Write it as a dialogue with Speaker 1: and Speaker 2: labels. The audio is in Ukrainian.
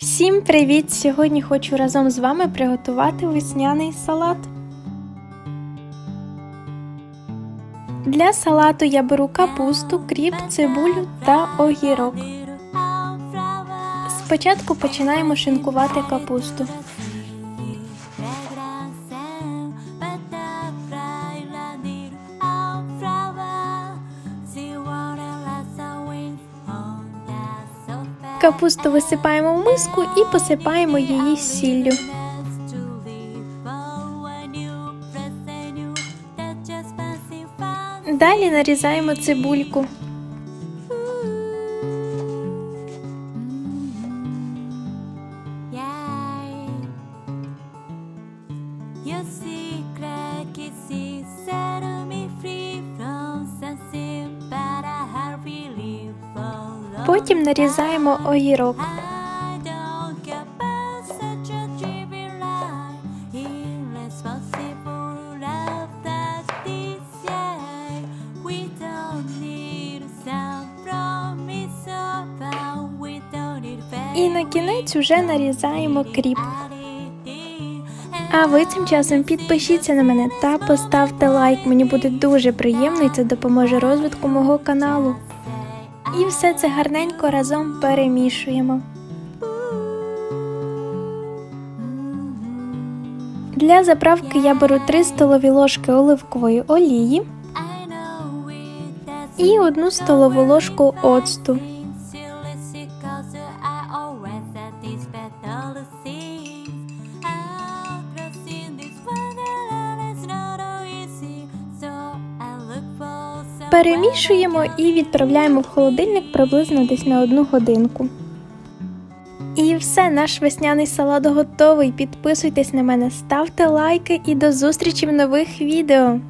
Speaker 1: Всім привіт! Сьогодні хочу разом з вами приготувати весняний салат. Для салату я беру капусту, кріп, цибулю та огірок. Спочатку починаємо шинкувати капусту. Капусту висипаємо в миску і посипаємо її сіллю. Далі нарізаємо цибульку.
Speaker 2: Your we don't need
Speaker 1: І на кінець уже нарізаємо кріп. А ви цим часом підпишіться на мене та поставте лайк. Мені буде дуже приємно і це допоможе розвитку мого каналу. І все це гарненько разом перемішуємо. Для заправки я беру 3 столові ложки оливкової олії і 1 столову ложку оцту. Перемішуємо і відправляємо в холодильник приблизно десь на одну годинку. І все, наш весняний салат готовий. Підписуйтесь на мене, ставте лайки і до зустрічі в нових відео.